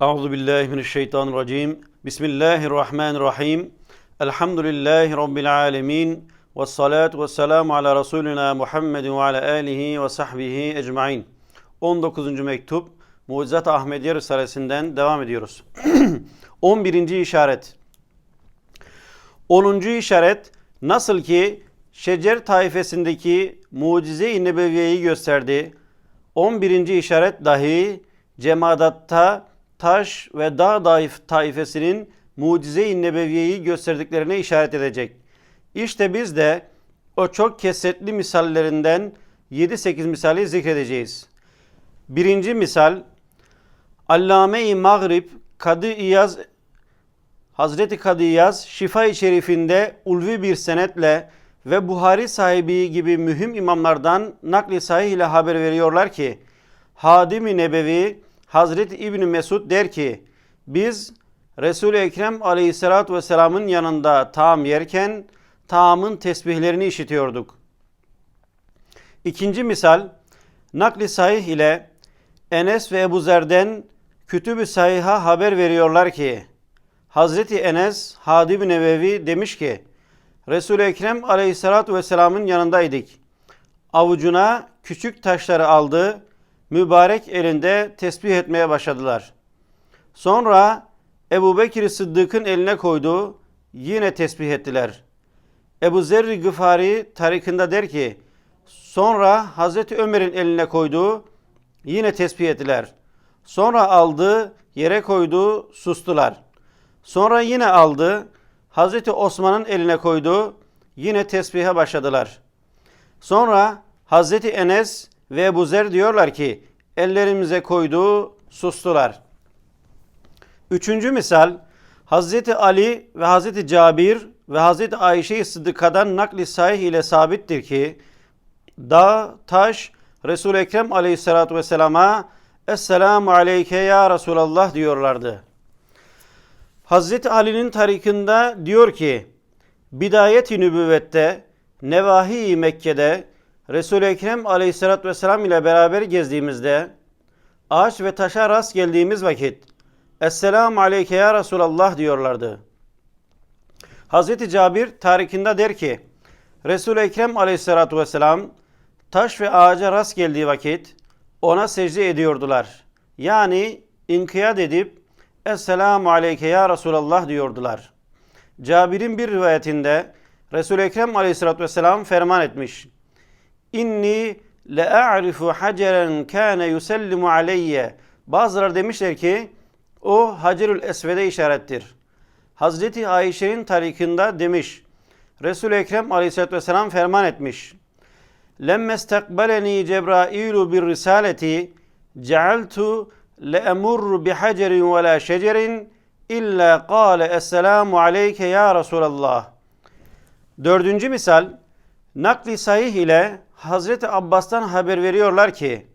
Euzu billahi mineşşeytanirracim. Bismillahirrahmanirrahim. Elhamdülillahi rabbil alamin. Ves salatu vesselamu ala Resulina Muhammedin ve ala alihi ve sahbihi ecmaîn. 19. mektup Mucizat Ahmediye Risalesinden devam ediyoruz. 11. işaret. 10. işaret nasıl ki Şecer taifesindeki mucize-i nebeviyeyi gösterdi. 11. işaret dahi cemadatta taş ve dağ daif taifesinin mucize-i nebeviyeyi gösterdiklerine işaret edecek. İşte biz de o çok kesetli misallerinden 7-8 misali zikredeceğiz. Birinci misal Allame-i Mağrib Kadı İyaz Hazreti Kadı İyaz Şifa-i Şerifinde ulvi bir senetle ve Buhari sahibi gibi mühim imamlardan nakli sahih ile haber veriyorlar ki Hadim-i Nebevi Hazreti İbni Mesud der ki biz Resul-i Ekrem aleyhissalatü vesselamın yanında taam yerken taamın tesbihlerini işitiyorduk. İkinci misal nakli sahih ile Enes ve Ebu Zer'den Kütüb-ü Sahih'a haber veriyorlar ki Hazreti Enes Hadim-i Nebevi demiş ki Resul-i Ekrem aleyhissalatü vesselamın yanındaydık. Avucuna küçük taşları aldı, mübarek elinde tesbih etmeye başladılar. Sonra Ebu Bekir Sıddık'ın eline koydu, yine tesbih ettiler. Ebu Zerri Gıfari tarikında der ki, sonra Hazreti Ömer'in eline koydu, yine tesbih ettiler. Sonra aldı, yere koydu, sustular. Sonra yine aldı, Hazreti Osman'ın eline koydu, yine tesbihe başladılar. Sonra Hazreti Enes ve Ebu Zer diyorlar ki, ellerimize koydu, sustular. Üçüncü misal, Hazreti Ali ve Hazreti Cabir ve Hazreti Ayşe-i Sıddıka'dan nakli sahih ile sabittir ki, dağ, taş, Resul-i Ekrem aleyhissalatü vesselama, Esselamu aleyke ya Resulallah diyorlardı. Hazreti Ali'nin tarikinde diyor ki, Bidayet-i Nübüvvet'te, Nevahi-i Mekke'de, Resul-i Ekrem aleyhissalatü vesselam ile beraber gezdiğimizde, ağaç ve taşa rast geldiğimiz vakit, Esselamu aleyke ya Resulallah diyorlardı. Hazreti Cabir tarikinde der ki, Resul-i Ekrem aleyhissalatü vesselam, taş ve ağaca rast geldiği vakit, ona secde ediyordular. Yani inkiyat edip, Esselamu aleyke ya Resulallah diyordular. Cabir'in bir rivayetinde Resul-i Ekrem aleyhissalatü vesselam ferman etmiş. İnni le'a'rifu haceren kâne yusellimu aleyye. Bazıları demişler ki o Hacerül Esved'e işarettir. Hazreti Ayşe'nin tarikinde demiş. Resul-i Ekrem aleyhissalatü vesselam ferman etmiş. Lemme stekbeleni Cebrailu bir risaleti cealtu le'emurru bihacerin ve la şecerin illa kâle esselamu aleyke ya Resulallah. Dördüncü misal, nakli sahih ile Hazreti Abbas'tan haber veriyorlar ki,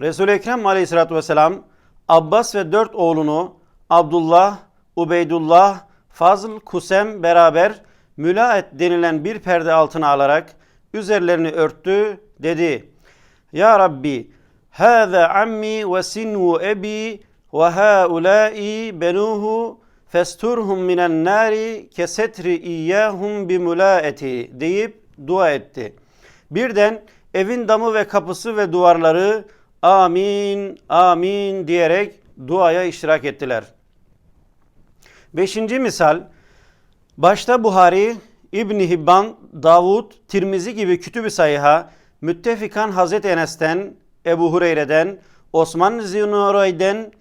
Resul-i Ekrem aleyhissalatü vesselam, Abbas ve dört oğlunu Abdullah, Ubeydullah, Fazıl, Kusem beraber mülaet denilen bir perde altına alarak üzerlerini örttü dedi. Ya Rabbi, Hâze ammi ve sinvu ebi ve haulâi benuhu festurhum minen nari kesetri iyyahum bimulaeti deyip dua etti. Birden evin damı ve kapısı ve duvarları amin amin diyerek duaya iştirak ettiler. Beşinci misal başta Buhari, İbni Hibban, Davud, Tirmizi gibi kütüb-i sayıha müttefikan Hazreti Enes'ten, Ebu Hureyre'den, Osman Zinuray'den,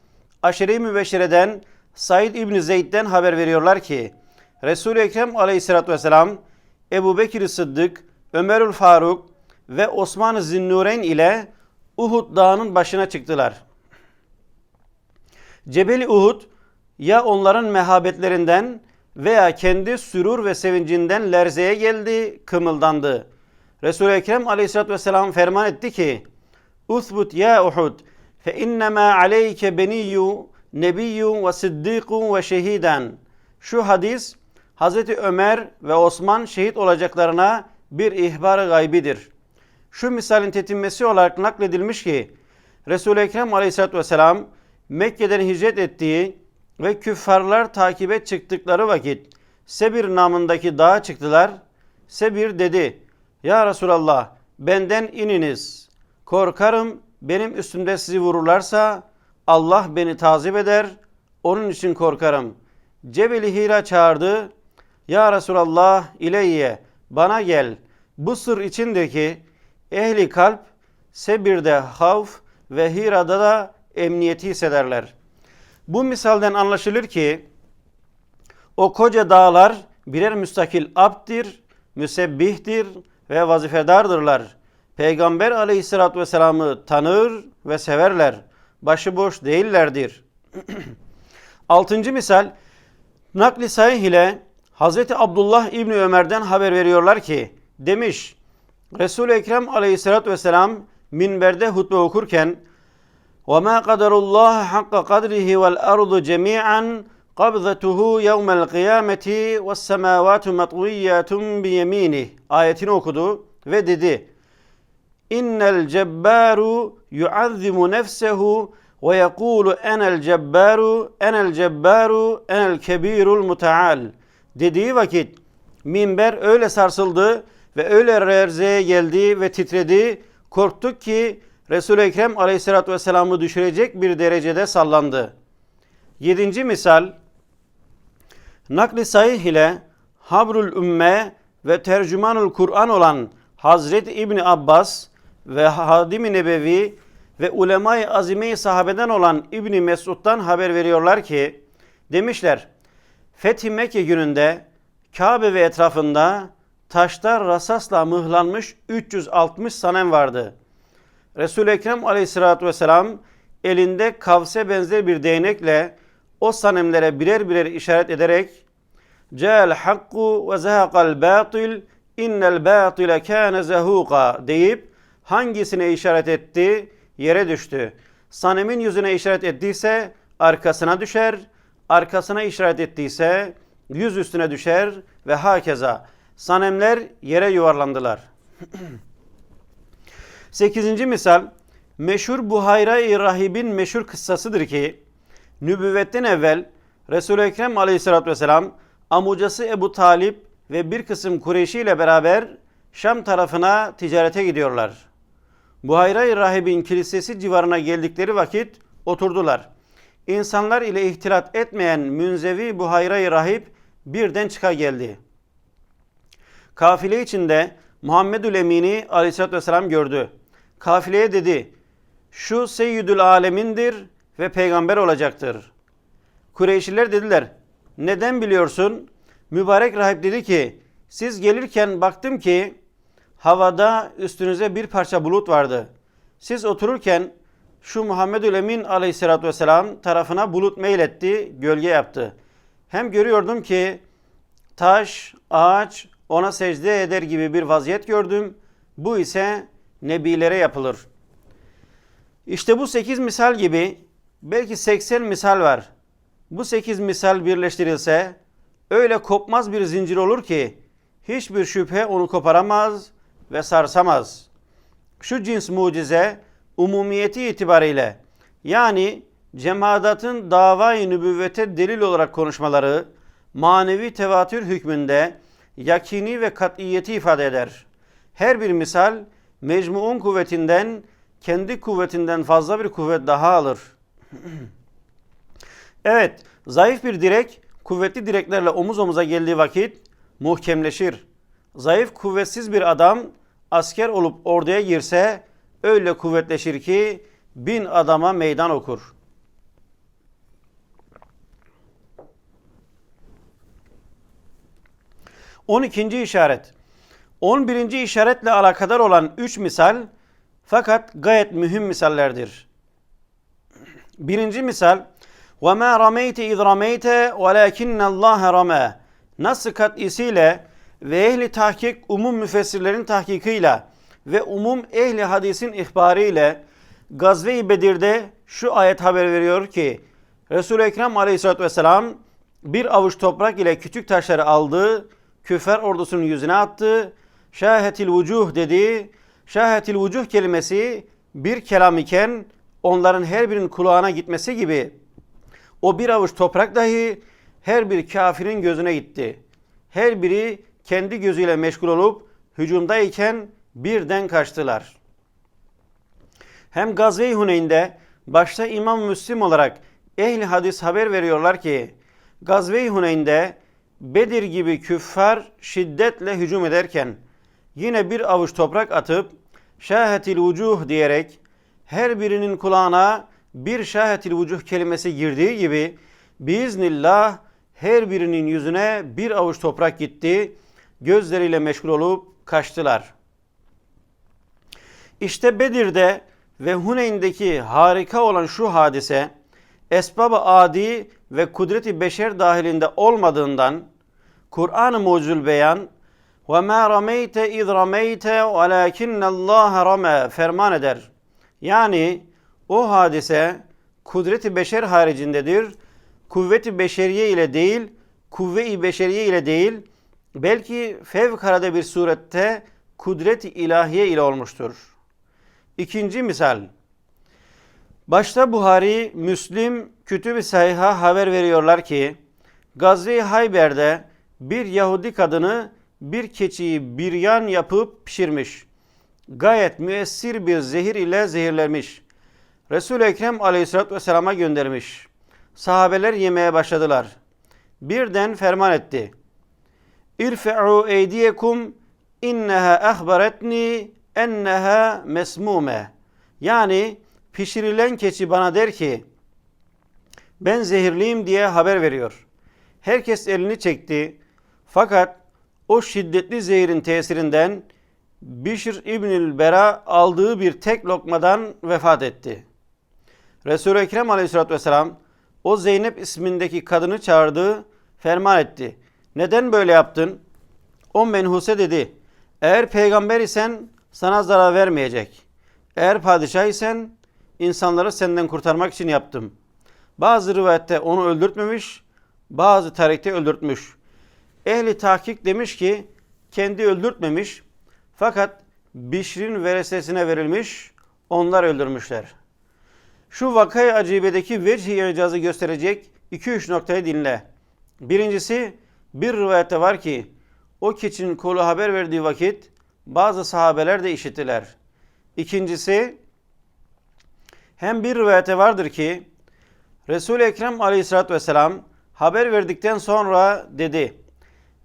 Aşere-i Mübeşşere'den, Said İbni Zeyd'den haber veriyorlar ki Resul-i Ekrem aleyhissalatü vesselam Ebu Bekir Sıddık, Ömerül Faruk ve Osman Zinnureyn ile Uhud dağının başına çıktılar. Cebeli Uhud ya onların mehabetlerinden veya kendi sürur ve sevincinden lerzeye geldi, kımıldandı. Resul-i Ekrem aleyhissalatü vesselam ferman etti ki Uthbut ya Uhud fe innema aleyke beniyyu nebiyyun ve sıddîkun ve şehiden. Şu hadis Hazreti Ömer ve Osman şehit olacaklarına bir ihbar gaybidir. Şu misalin tetinmesi olarak nakledilmiş ki Resul-i Ekrem aleyhissalatü vesselam Mekke'den hicret ettiği ve küffarlar takibe çıktıkları vakit Sebir namındaki dağa çıktılar. Sebir dedi, Ya Resulallah benden ininiz. Korkarım benim üstümde sizi vururlarsa Allah beni tazip eder. Onun için korkarım. Cebeli Hira çağırdı. Ya Resulallah ileyye bana gel. Bu sır içindeki ehli kalp Sebir'de havf ve Hira'da da emniyeti hissederler. Bu misalden anlaşılır ki o koca dağlar birer müstakil abdir, müsebbihtir ve vazifedardırlar. Peygamber aleyhissalatü vesselam'ı tanır ve severler. Başıboş değillerdir. Altıncı misal, nakli sahih ile Hazreti Abdullah İbni Ömer'den haber veriyorlar ki, demiş, Resul-i Ekrem aleyhissalatü vesselam minberde hutbe okurken, وَمَا قَدَرُ اللّٰهَ حَقَّ قَدْرِهِ وَالْأَرْضُ جَمِيعًا قَبْضَتُهُ يَوْمَ الْقِيَامَةِ وَالسَّمَاوَاتُ مَطْوِيَّةٌ بِيَم۪ينِهِ ayetini okudu ve dedi, İnnel cebbaru yuazzimu nefsehu ve yekulu enel cebbaru enel cebbaru enel kebirul mutaal Dediği vakit minber öyle sarsıldı ve öyle rerzeye geldi ve titredi. Korktuk ki Resul-i Ekrem aleyhissalatü vesselam'ı düşürecek bir derecede sallandı. Yedinci misal nakli sahih ile Habrul Ümme ve Tercümanul Kur'an olan Hazreti İbni Abbas ve Hadim-i Nebevi ve ulema-i azime-i sahabeden olan İbni Mesud'dan haber veriyorlar ki demişler Fethi Mekke gününde Kabe ve etrafında taşlar rasasla mıhlanmış 360 sanem vardı. Resul-i Ekrem aleyhissalatü vesselam elinde kavse benzer bir değnekle o sanemlere birer birer işaret ederek Cel hakku ve zehakal batil innel batile kâne zehuka deyip hangisine işaret etti? Yere düştü. Sanemin yüzüne işaret ettiyse arkasına düşer, arkasına işaret ettiyse yüz üstüne düşer ve hakeza. Sanemler yere yuvarlandılar. Sekizinci misal, meşhur Buhayra-i Rahib'in meşhur kıssasıdır ki, nübüvvetten evvel Resul-i Ekrem aleyhissalatü vesselam amucası Ebu Talip ve bir kısım Kureyşi ile beraber Şam tarafına ticarete gidiyorlar. Buhayra-i Rahib'in kilisesi civarına geldikleri vakit oturdular. İnsanlar ile ihtilat etmeyen münzevi Buhayra-i Rahip birden çıka geldi. Kafile içinde Muhammedül Emin'i aleyhissalatü vesselam gördü. Kafileye dedi, şu seyyidül alemindir ve peygamber olacaktır. Kureyşliler dediler, neden biliyorsun? Mübarek rahip dedi ki, siz gelirken baktım ki havada üstünüze bir parça bulut vardı. Siz otururken şu Muhammedül Emin aleyhissalatü vesselam tarafına bulut meyletti, gölge yaptı. Hem görüyordum ki taş, ağaç ona secde eder gibi bir vaziyet gördüm. Bu ise nebilere yapılır. İşte bu sekiz misal gibi belki seksen misal var. Bu sekiz misal birleştirilse öyle kopmaz bir zincir olur ki hiçbir şüphe onu koparamaz ve sarsamaz. Şu cins mucize umumiyeti itibariyle yani cemaatın davayı nübüvvete delil olarak konuşmaları manevi tevatür hükmünde yakini ve katiyeti ifade eder. Her bir misal mecmuun kuvvetinden kendi kuvvetinden fazla bir kuvvet daha alır. evet, zayıf bir direk kuvvetli direklerle omuz omuza geldiği vakit muhkemleşir. Zayıf kuvvetsiz bir adam asker olup orduya girse öyle kuvvetleşir ki bin adama meydan okur. On ikinci işaret. On birinci işaretle alakadar olan üç misal fakat gayet mühim misallerdir. Birinci misal وَمَا رَمَيْتِ اِذْ رَمَيْتَ وَلَاكِنَّ اللّٰهَ رَمَى Nasıl kat'isiyle ve ehli tahkik umum müfessirlerin tahkikiyle ve umum ehli hadisin ihbariyle Gazve-i Bedir'de şu ayet haber veriyor ki Resul-i Ekrem aleyhissalatü vesselam bir avuç toprak ile küçük taşları aldı, küfer ordusunun yüzüne attı, şahetil vucuh dedi. Şahetil vucuh kelimesi bir kelam iken onların her birinin kulağına gitmesi gibi o bir avuç toprak dahi her bir kafirin gözüne gitti. Her biri kendi gözüyle meşgul olup hücumdayken birden kaçtılar. Hem Gazve-i Huneyn'de başta İmam Müslim olarak ehli hadis haber veriyorlar ki Gazve-i Huneyn'de Bedir gibi küffar şiddetle hücum ederken yine bir avuç toprak atıp şahetil vucuh diyerek her birinin kulağına bir şahetil vucuh kelimesi girdiği gibi biiznillah her birinin yüzüne bir avuç toprak gitti. Gözleriyle meşgul olup kaçtılar. İşte Bedir'de ve Huneyn'deki harika olan şu hadise esbab-ı adi ve kudreti beşer dahilinde olmadığından Kur'an-ı Mucizül Beyan ve ma rameyte iz rameyte velakinnallaha rame ferman eder. Yani o hadise kudreti beşer haricindedir. Kuvveti beşeriye ile değil, kuvve-i beşeriye ile değil, belki fevkalade bir surette kudret-i ilahiye ile olmuştur. İkinci misal. Başta Buhari, Müslim, Kütüb-i Sayha haber veriyorlar ki Gazze-i Hayber'de bir Yahudi kadını bir keçiyi biryan yapıp pişirmiş. Gayet müessir bir zehir ile zehirlemiş. Resul-i Ekrem aleyhissalatü vesselama göndermiş. Sahabeler yemeye başladılar. Birden ferman etti. İrfe'u eydiyekum inneha ahbaretni enneha mesmume. Yani pişirilen keçi bana der ki ben zehirliyim diye haber veriyor. Herkes elini çekti. Fakat o şiddetli zehirin tesirinden Bişr İbnül Bera aldığı bir tek lokmadan vefat etti. Resul-i Ekrem aleyhissalatü vesselam o Zeynep ismindeki kadını çağırdı, ferman etti. Neden böyle yaptın? O menhuse dedi. Eğer peygamber isen sana zarar vermeyecek. Eğer padişah isen insanları senden kurtarmak için yaptım. Bazı rivayette onu öldürtmemiş, bazı tarihte öldürtmüş. Ehli tahkik demiş ki kendi öldürtmemiş fakat Bişr'in veresesine verilmiş, onlar öldürmüşler. Şu vakayı acibedeki vecih icazı gösterecek 2-3 noktayı dinle. Birincisi bir rivayette var ki o keçinin kolu haber verdiği vakit bazı sahabeler de işittiler. İkincisi hem bir rivayete vardır ki Resul-i Ekrem aleyhissalatü vesselam haber verdikten sonra dedi.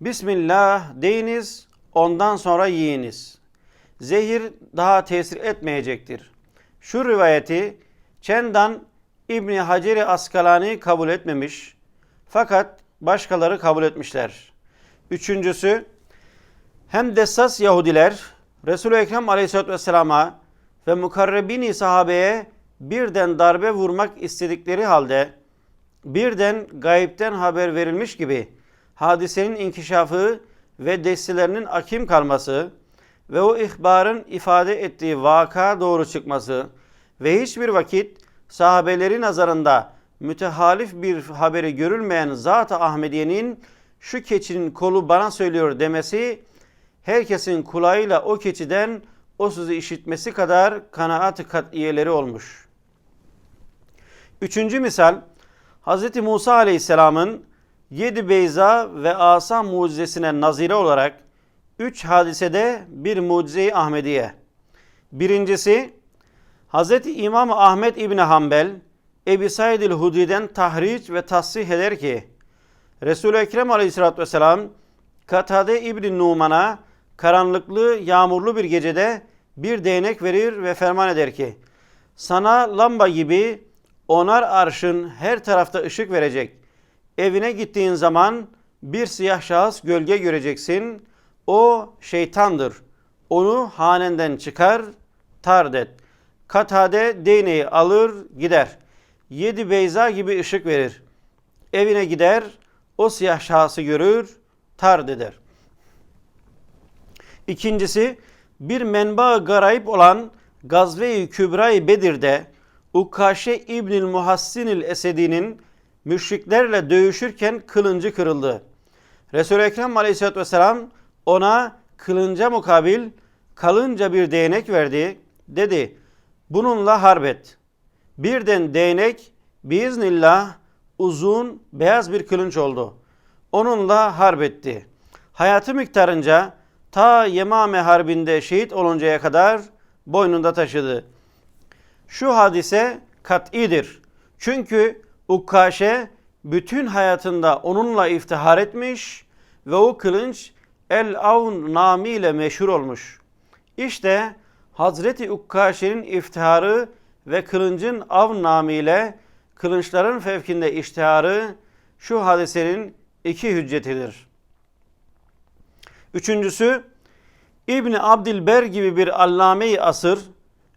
Bismillah deyiniz ondan sonra yiyiniz. Zehir daha tesir etmeyecektir. Şu rivayeti Çendan İbni Hacer-i Askalani kabul etmemiş. Fakat başkaları kabul etmişler. Üçüncüsü hem dessas Yahudiler Resul-i Ekrem aleyhissalatü vesselama ve mukarrebini sahabeye birden darbe vurmak istedikleri halde birden gayipten haber verilmiş gibi hadisenin inkişafı ve destilerinin akim kalması ve o ihbarın ifade ettiği vaka doğru çıkması ve hiçbir vakit sahabeleri nazarında mütehalif bir haberi görülmeyen Zat-ı Ahmediye'nin şu keçinin kolu bana söylüyor demesi herkesin kulağıyla o keçiden o sözü işitmesi kadar kanaat-ı katiyeleri olmuş. Üçüncü misal Hz. Musa Aleyhisselam'ın yedi beyza ve asa mucizesine nazire olarak üç hadisede bir mucize-i Ahmediye. Birincisi Hz. İmam Ahmet İbni Hanbel Ebi Said el-Hudri'den tahriç ve tasih eder ki Resul-i Ekrem aleyhissalatü vesselam Katade İbni Numan'a karanlıklı, yağmurlu bir gecede bir değnek verir ve ferman eder ki sana lamba gibi onar arşın her tarafta ışık verecek. Evine gittiğin zaman bir siyah şahıs gölge göreceksin. O şeytandır. Onu hanenden çıkar, tard et. Katade değneği alır gider. Yedi beyza gibi ışık verir. Evine gider, o siyah şahsı görür, tard eder. İkincisi, bir menba garayip olan Gazve-i Kübra-i Bedir'de Ukkaşe İbnül Muhassinil Esedi'nin müşriklerle dövüşürken kılıncı kırıldı. Resul-i Ekrem Aleyhisselatü Vesselam ona kılınca mukabil kalınca bir değnek verdi. Dedi bununla harbet. Birden değnek biiznillah uzun beyaz bir kılınç oldu. Onunla harp etti. Hayatı miktarınca ta Yemame Harbi'nde şehit oluncaya kadar boynunda taşıdı. Şu hadise kat'idir. Çünkü Ukkaşe bütün hayatında onunla iftihar etmiş ve o kılınç El-Avn namiyle meşhur olmuş. İşte Hazreti Ukkaşe'nin iftiharı ve kılıncın Avn namiyle kılınçların fevkinde iştiharı şu hadisenin iki hüccetidir. Üçüncüsü İbni Abdilber gibi bir allame-i asır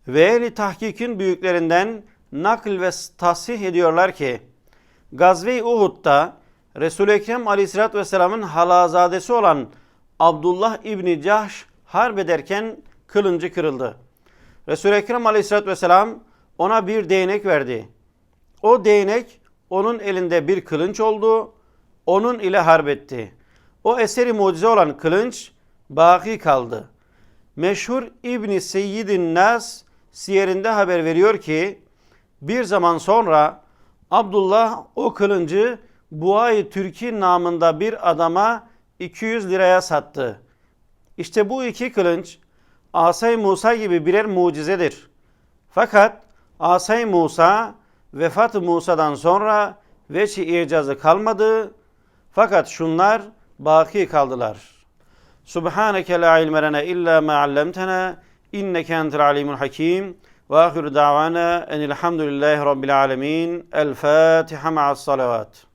ve ehli tahkikin büyüklerinden nakl ve tasih ediyorlar ki Gazve-i Uhud'da Resul-i Ekrem aleyhissalatü vesselamın halazadesi olan Abdullah İbni Cahş harp ederken kılıncı kırıldı. Resul-i Ekrem aleyhissalatü vesselam ona bir değnek verdi. O değnek onun elinde bir kılınç oldu. Onun ile harp etti. O eseri mucize olan kılınç baki kaldı. Meşhur İbni Seyyidin Nas siyerinde haber veriyor ki bir zaman sonra Abdullah o kılıncı Buay Türki namında bir adama 200 liraya sattı. İşte bu iki kılınç Asay Musa gibi birer mucizedir. Fakat Asay Musa vefat Musa'dan sonra veçi icazı kalmadı. Fakat şunlar baki kaldılar. Subhaneke la ilme lena illa ma allamtena inneke entel alimul hakim. Ve ahiru davana enilhamdülillahi rabbil alemin. El Fatiha ma'as salavat.